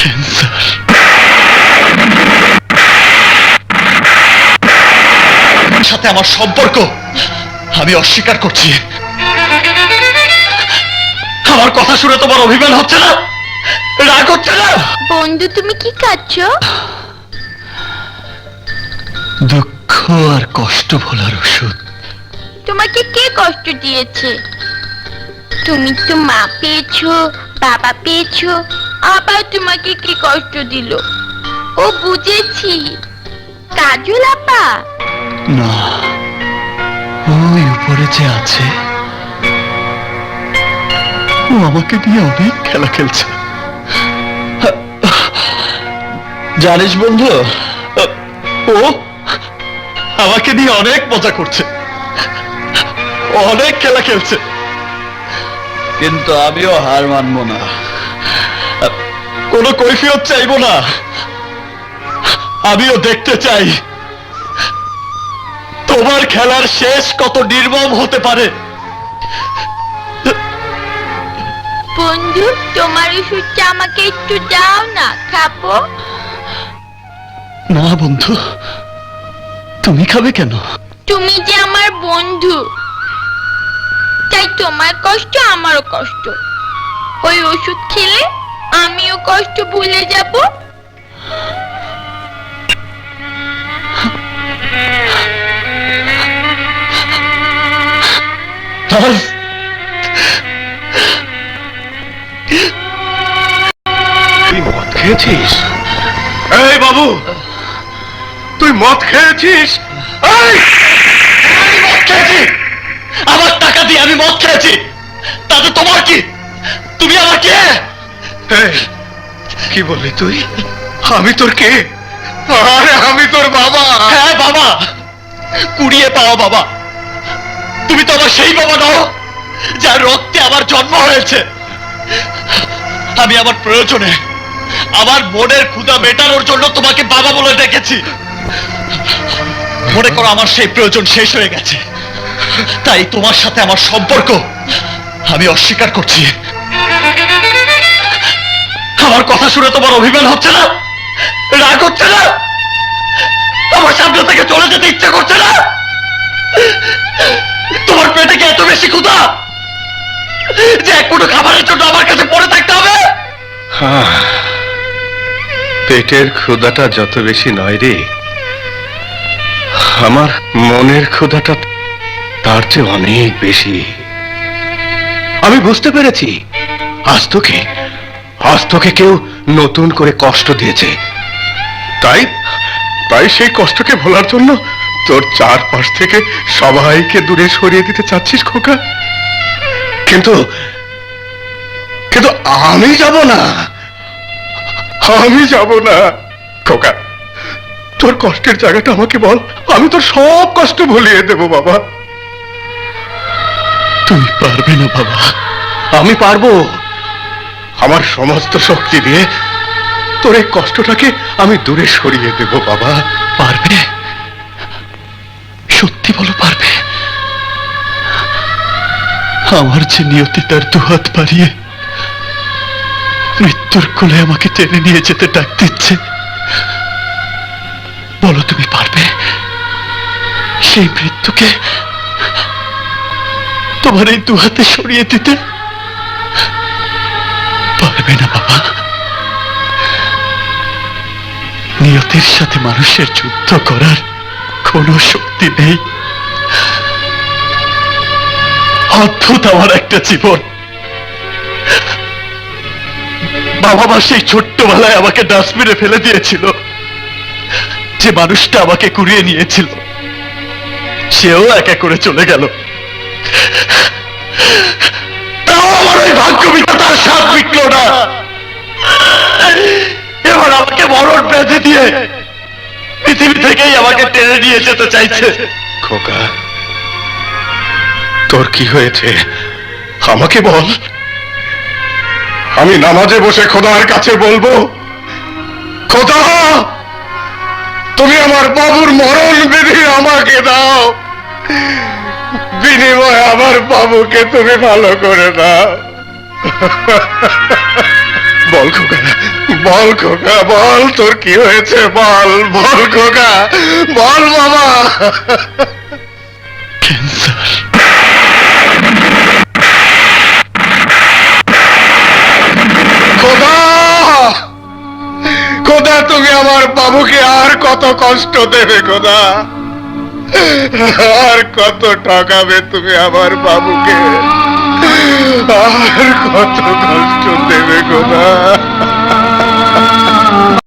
Cancer সাথে আমার সম্পর্ক আমি অস্বীকার করছি। আমার কথা শুনে তোমার অভিমান হচ্ছে না? রাগ হচ্ছে না? বন্ধু তুমি কি খাচ্ছ দুঃখ আর কষ্ট ভোলার ওষুধ। তোমাকে কে কষ্ট দিয়েছে? তুমি তো মা পেয়েছ বাবা পেয়েছ আবার তোমাকে কি কষ্ট দিল? ও বুঝেছি। কাজল আপা? না ওই উপরে যে আছে ও আমাকে দিয়ে অনেক খেলা খেলছে। জানিস বন্ধু ও আমাকে দিয়ে অনেক মজা করছে। অনেক খেলা খেলছে। কিন্তু আমিও হার মানবো না। কোনো কৈফিয়ত চাইব না। আমিও দেখতে চাই। তোমার খেলার শেষ কত নির্মম হতে পারে। বন্ধু তোমার ওষুধটা আমাকে একটু দাও না খাব? না বন্ধু তুমি খাবে কেন? তুমি যে আমার বন্ধু তাই তোমার কষ্ট আমারও কষ্ট। ওই ওষুধ খেলে আমিও কষ্ট ভুলে যাব। তুই মদ খেয়েছিস? এই বাবু! তুই মদ খেয়েছিস? এই! মদ খেয়েছি! আমার টাকা দিয়ে আমি মদ খেয়েছি। তাতে তোমার কি? তুমি আমার কে? কি বললি তুই? আমি তোর কে? আরে, আমি তোর বাবা। হ্যাঁ বাবা। কুড়িয়ে পাওয়া বাবা। তুমি তো আমার সেই বাবা নও, যার রক্তে আমার জন্ম হয়েছে। আমি আমার প্রয়োজনে আমার মনের ক্ষুধা মেটানোর জন্য তোমাকে বাবা বলে ডেকেছি। মনে করো আমার সেই প্রয়োজন শেষ হয়ে গেছে। তাই তোমার সাথে আমার সম্পর্ক আমি অস্বীকার করছি। আমার কথা শুনে তোমার অভিমান হচ্ছে না? রাগ হচ্ছে না? আমার সামনে থেকে চলে যেতে ইচ্ছে করছে না? তোমার পেটে কি এত বেশি ক্ষুধা যে এক মুঠো খাবারের জন্য আমার কাছে পড়ে থাকতে হবে? হ্যাঁ, পেটের ক্ষুধাটা যত বেশি নয় রে আমার মনের ক্ষুধাটা তার চেয়ে অনেক বেশি। আমি বুঝতে পেরেছি আজ তোকে আজ তোকে কেউ নতুন করে কষ্ট দিয়েছে। তাই তাই সেই কষ্টকে ভোলার জন্য তোর চারপাশ থেকে সবাইকে দূরে সরিয়ে দিতে চাচ্ছিস খোকা। কিন্তু কিন্তু আমি যাব না। আমি যাব না। খোকা, তোর কষ্টের জায়গাটা আমাকে বল। আমি তোর সব কষ্ট ভুলিয়ে দেব, বাবা। তুমি পারবে না, বাবা। আমি পারব। আমার সমস্ত শক্তি দিয়ে তোর এই কষ্টটাকে আমি দূরে সরিয়ে দেব, বাবা। পারবে? সত্যি বলো, পারবে? আমার যে নিয়তি তার দুহাত পারিয়ে মৃত্যুর কোলে আমাকে টেনে নিয়ে যেতে ডাক দিচ্ছে। বলো তুমি পারবে? সেই মৃত্যুকে তোমার এই দুহাতে সরিয়ে দিতে পারবে না, বাবা। নিয়তির সাথে মানুষের যুদ্ধ করার কোনো শক্তি নেই। অদ্ভুত আমার একটা জীবন। বাবা মা সেই ছোট্টবেলায় আমাকে ডাস্টবিনে ফেলে দিয়েছিল। যে মানুষটা আমাকে কুড়িয়ে নিয়েছিল। সেও একা করে চলে গেল। তাও আমার ওই ভাগ্য বিধাতার সাথ বিকল না। এবার আমাকে মরণ ব্যাধি দিয়ে পৃথিবী থেকেই আমাকে টেনে নিয়ে যেতে চাইছে। খোকা, তোর কি হয়েছে? আমাকে বল। আমি নামাজে বসে খোদার কাছে বলব, খোদা, তুমি আমার বাবুর মরণ বিধি আমাকে দাও। বিনিময়ে আমার বাবুকে তুমি ভালো করে দাও। বল খোকা বল খোকা বল তোর কি হয়েছে? বল বল খোকা বল বাবা ক্যান্সার। খোদা! খোদা তুমি আমার বাবুকে আর কত কষ্ট দেবে খোদা? আর কত ঠকাবে তুমি আমার বাবুকে? আর কত কষ্ট দেবে খোদা